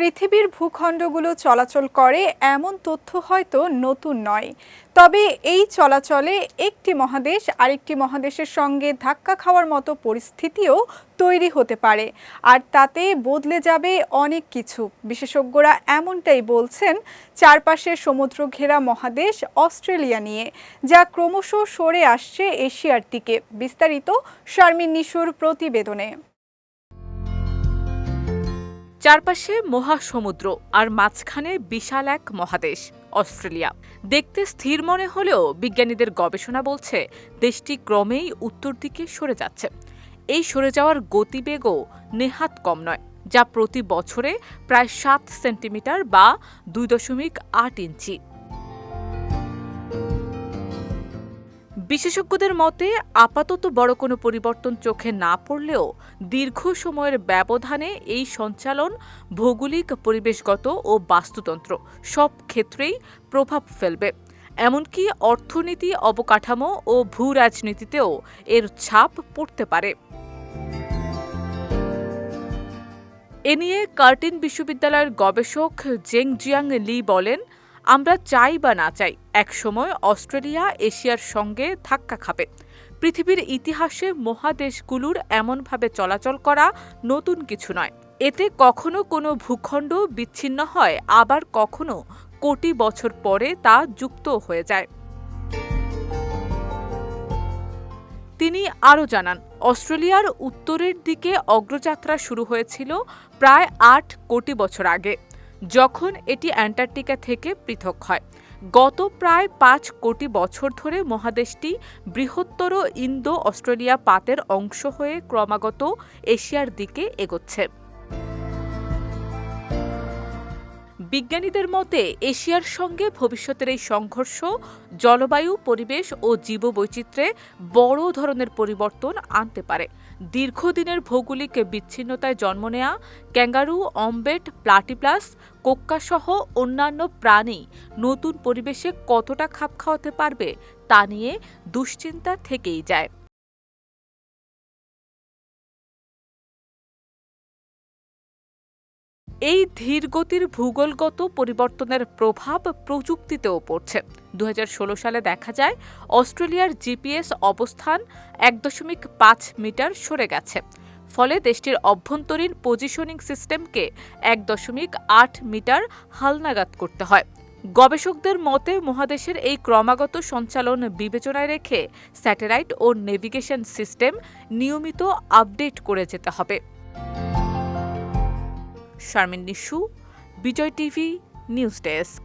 পৃথিবীর ভূখণ্ডগুলো চলাচল করে, এমন তথ্য হয়তো নতুন নয়। তবে এই চলাচলে একটি মহাদেশ আরেকটি মহাদেশের সঙ্গে ধাক্কা খাওয়ার মতো পরিস্থিতিও তৈরি হতে পারে, আর তাতে বদলে যাবে অনেক কিছু। বিশেষজ্ঞরা এমনটাই বলছেন, চারপাশে সমুদ্র ঘেরা মহাদেশ অস্ট্রেলিয়া নিয়ে, যা ক্রমশ সরে আসছে এশিয়ার দিকে, বিস্তারিত শারমিন নিশুর প্রতিবেদনে। চারপাশে মহাসমুদ্র আর মাঝখানে বিশাল এক মহাদেশ, অস্ট্রেলিয়া। দেখতে স্থির মনে হলেও বিজ্ঞানীদের গবেষণা বলছে, দেশটি ক্রমেই উত্তর দিকে সরে যাচ্ছে। এই সরে যাওয়ার গতিবেগও নেহাত কম নয়, যা প্রতি বছরে প্রায় সাত সেন্টিমিটার বা দুই দশমিক আট ইঞ্চি। বিশেষজ্ঞদের মতে, আপাতত বড় কোনো পরিবর্তন চোখে না পড়লেও দীর্ঘ সময়ের ব্যবধানে এই সঞ্চালন ভৌগোলিক, পরিবেশগত ও বাস্তুতন্ত্র সব ক্ষেত্রেই প্রভাব ফেলবে। এমনকি অর্থনীতি অবকাঠামো ও ভূ রাজনীতিতেও এর ছাপ পড়তে পারে। এ নিয়ে কার্টিন বিশ্ববিদ্যালয়ের গবেষক জেং জিয়াং লি বলেন আমরা চাই বা না চাই, একসময় অস্ট্রেলিয়া এশিয়ার সঙ্গে ধাক্কা খাবে। পৃথিবীর ইতিহাসে মহাদেশগুলোর এমনভাবে চলাচল করা নতুন কিছু নয়। এতে কখনো কোনো ভূখণ্ড বিচ্ছিন্ন হয়, আবার কখনো কোটি বছর পরে তা যুক্ত হয়ে যায়। তিনি আরও জানান, অস্ট্রেলিয়ার উত্তরের দিকে অগ্রযাত্রা শুরু হয়েছিল প্রায় আট কোটি বছর আগে। যখন এটি অ্যান্টার্কটিকা থেকে পৃথক হয়। গত প্রায় পাঁচ কোটি বছর ধরে মহাদেশটি বৃহত্তর ইন্দো অস্ট্রেলিয়া পাতের অংশ হয়ে ক্রমাগত এশিয়ার দিকে এগোচ্ছে। বিজ্ঞানীদের মতে, এশিয়ার সঙ্গে ভবিষ্যতের এই সংঘর্ষ, জলবায়ু, পরিবেশ ও জীববৈচিত্র্যে বড় ধরনের পরিবর্তন আনতে পারে। দীর্ঘদিনের ভৌগোলিক বিচ্ছিন্নতায় জন্ম নেয়া ক্যাঙ্গারু, অম্বেট, প্লাটিপ্লাস কোক্কাসহ অন্যান্য প্রাণী নতুন পরিবেশে কতটা খাপ খাওয়াতে পারবে তা নিয়ে দুশ্চিন্তা থেকেই যায়। এই ধীরগতির ভূগোলগত পরিবর্তনের প্রভাব প্রযুক্তিতেও পড়ছে। দু হাজার ষোলো সালে দেখা যায়, অস্ট্রেলিয়ার জিপিএস অবস্থান এক দশমিক পাঁচ মিটার সরে গেছে। ফলে দেশটির অভ্যন্তরীণ পজিশনিং সিস্টেমকে এক দশমিক আট মিটার হালনাগাদ করতে হয়। গবেষকদের মতে, মহাদেশের এই ক্রমাগত সঞ্চালন বিবেচনায় রেখে স্যাটেলাইট ও নেভিগেশন সিস্টেম নিয়মিত আপডেট করে যেতে হবে। Sharmin Nishu Bijoy TV news desk.